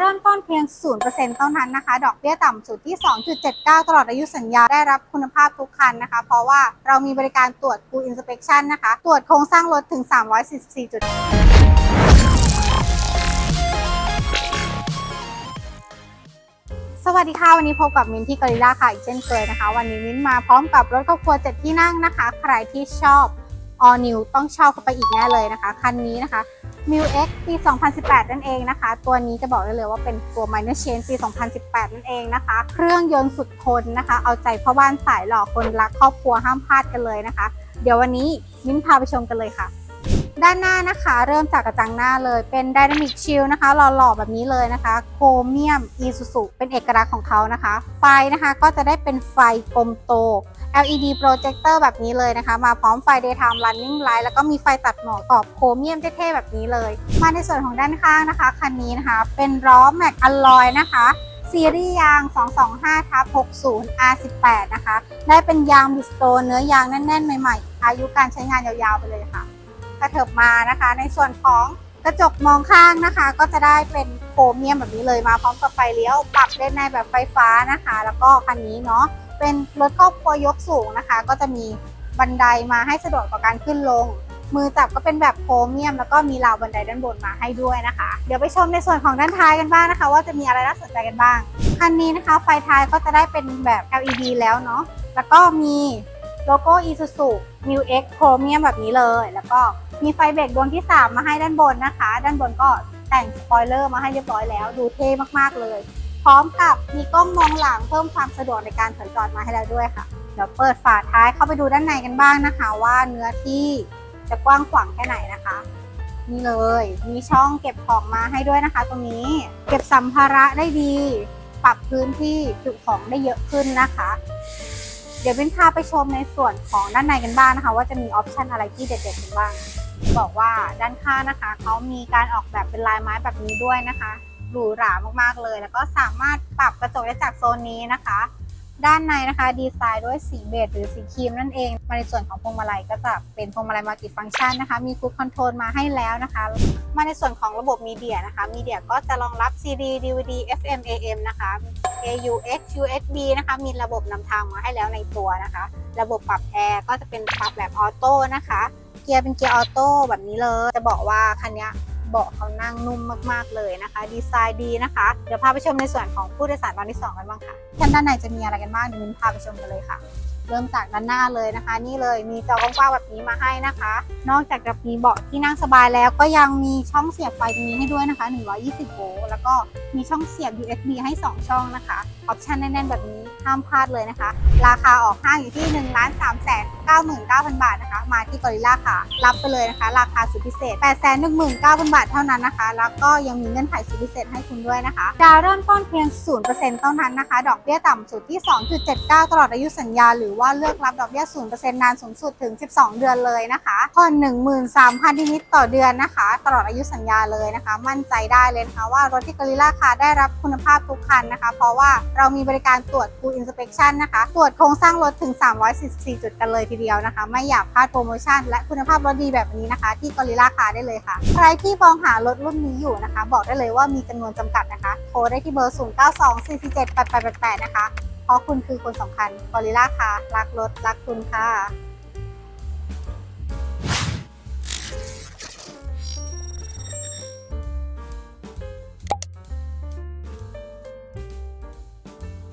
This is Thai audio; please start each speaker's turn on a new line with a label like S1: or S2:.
S1: เริ่มต้นเพียง 0%เท่านั้นนะคะ ดอกเบี้ยต่ำสุดที่ 2.79 ตลอดอายุสัญญาได้รับคุณภาพทุกคันนะคะ เพราะว่าเรามีบริการตรวจ Full Inspection นะคะ ตรวจโครงสร้างรถถึง 344 จุดสวัสดีค่ะ วันนี้พบกับมินที่กอริล่าค่ะ อีกเช่นเคยนะคะ วันนี้มินมาพร้อมกับรถครอบครัว7ที่นั่งนะคะ ใครที่ชอบ All New ต้องชอบเข้าไปอีกแน่เลยนะคะ คันนี้นะคะ m i X ปี 2018 นั่นเองนะคะ ตัวนี้จะบอกได้เลยว่าเป็นตัว Minor Change ปี 2018 นั่นเองนะคะ เครื่องยนต์สุดทนนะคะ เอาใจพ่อบ้านสายหล่อคนรักครอบครัวห้ามพลาดกันเลยนะคะ เดี๋ยววันนี้มิ้นพาไปชมกันเลยค่ะ ด้านหน้านะคะ เริ่มจากกระจังหน้าเลยเป็น Dynamic Shield นะคะหล่อๆแบบนี้เลยนะคะโครเมียม Isuzu เป็นเอกลักษณ์ของเขานะคะ ไฟนะคะก็จะได้เป็นไฟกลมโต LED projector แบบนี้เลยนะคะ มาพร้อมไฟ daytime running light แล้วก็มีไฟตัดหมอกกรอบโครเมียมเท่ๆแบบนี้เลย มาในส่วนของด้านข้างนะคะคันนี้นะคะ เป็นล้อแม็กอลลอยนะคะซีรีส์ยาง 225ทับ60 R18 นะคะ ได้เป็นยางบิสโตเนื้อยางแน่น ๆ ใหม่ ๆ อายุการใช้งานยาว ๆ ไปเลยค่ะ กระเถิบมานะคะ ในส่วนของกระจกมองข้างนะคะ ก็จะได้เป็นโครเมียมแบบนี้เลยมาพร้อมกับไฟเลี้ยวปรับได้ในแบบไฟฟ้านะคะ แล้วก็คันนี้เนาะเป็นรถครอบครัวยกสูงนะคะ ก็จะมีบันไดมาให้สะดวกต่อการขึ้นลง มือจับก็เป็นแบบโครเมียม แล้วก็มีราวบันไดด้านบนมาให้ด้วยนะคะ เดี๋ยวไปชมในส่วนของด้านท้ายกันบ้างนะคะ ว่าจะมีอะไรน่าสนใจกันบ้างคันนี้นะคะไฟท้ายก็จะได้เป็นแบบ LED แล้วเนาะแล้วก็มีโลโก้ Isuzu New X Chromium แบบนี้เลย แล้วก็มีไฟเบรกดวงที่ 3 มาให้ด้านบนนะคะ ด้านบนก็แต่งสปอยเลอร์มาให้เรียบร้อยแล้ว ดูเท่มากๆเลย พร้อมกับมีกล้องมองหลังเพิ่มความสะดวกในการถอยจอดมาให้แล้วด้วยค่ะ เดี๋ยวเปิดฝาท้ายเข้าไปดูด้านในกันบ้างนะคะ ว่าเนื้อที่จะกว้างขวางแค่ไหนนะคะ นี่เลย มีช่องเก็บของมาให้ด้วยนะคะ ตรงนี้เก็บสัมภาระได้ดี ปรับพื้นที่จุของได้เยอะขึ้นนะคะ เดี๋ยวเป็นพาไปชมในส่วนของด้านในกันบ้างนะคะ ว่าจะมีออปชันอะไรที่เด็ดๆกันบ้าง บอกว่าด้านข้างนะคะเขามีการออกแบบเป็นลายไม้แบบนี้ด้วยนะคะหรูหรามากๆเลย แล้วก็สามารถปรับกระจกได้จากโซนนี้นะคะ ด้านในนะคะดีไซน์ด้วยสีเบจหรือสีครีมนั่นเอง มาในส่วนของพวงมาลัยก็จะเป็นพวงมาลัยมัลติฟังก์ชันนะคะ มีคูดคอนโทรลมาให้แล้วนะคะ มาในส่วนของระบบมีเดียนะคะมีเดียก็จะรองรับ CD DVD FM AM นะคะ AUX USB นะคะ มีระบบนำทางมาให้แล้วในตัวนะคะ ระบบปรับแอร์ก็จะเป็นปรับแบบออโต้นะคะ เกียร์เป็นเกียร์ออโต้แบบนี้เลย จะบอกว่าคันนี้ เบาะเขานั่งนุ่มมากๆเลยนะคะ ดีไซน์ดีนะคะ เดี๋ยวพาไปชมในส่วนของผู้โดยสารตอนที่2กันบ้างค่ะชั้นด้านในจะมีอะไรกันบ้างเดี๋ยวมินพาไปชมกันเลยค่ะ เริ่มจากด้านหน้าเลยนะคะ นี่เลยมีจอกว้างๆแบบนี้มาให้นะคะ นอกจากจะมีเบาะที่นั่งสบายแล้วก็ยังมีช่องเสียบไฟตรงนี้ให้ด้วยนะคะ 120 โวลต์แล้วก็มีช่องเสียบ USB ให้ 2 ช่องนะคะออปชั่นแน่นๆแบบนี้ห้ามพลาดเลยนะคะ ราคาออกห้างอยู่ที่1 3 9 9 9 99,000 บาทนะคะ มาที่กอริล่าค่ะ รับไปเลยนะคะ ราคาสุดพิเศษ 8 1 9 0 0 0 บาทเท่านั้นนะคะ แล้วก็ยังมีเงื่อนไขสุดพิเศษให้คุณด้วยนะคะดาวเริ่มต้นเพียง 0%เท่านั้นนะคะ ดอกเบี้ยต่ำสุดที่ 2.79 ตลอดอายุสัญญา หรือว่าเลือกรับดอกเบี้ย 0%นานสูงสุดถึง 12 เดือนเลยนะคะผ่อน13,000นิดๆต่อเดือนนะคะ ตลอดอายุสัญญาเลยนะคะ มั่นใจได้เลยนะคะว่ารถที่กอริลล่าค่ะได้รับคุณภาพทุกคันนะคะ เพราะว่าเรามีบริการตรวจ Full Inspection นะคะ ตรวจโครงสร้างรถถึง 344 จุดกันเลยทีเดียวนะคะ ไม่อยากพลาดโปรโมชั่นและคุณภาพรถดีแบบนี้นะคะ ที่กอริล่าคาได้เลยค่ะ ใครที่มองหารถรุ่นนี้อยู่นะคะ บอกได้เลยว่ามีจำนวนจำกัดนะคะ โทรได้ที่เบอร์ 0924478888 นะคะ เพราะคุณคือคนสำคัญกอริล่าคารักรถรักคุณค่ะ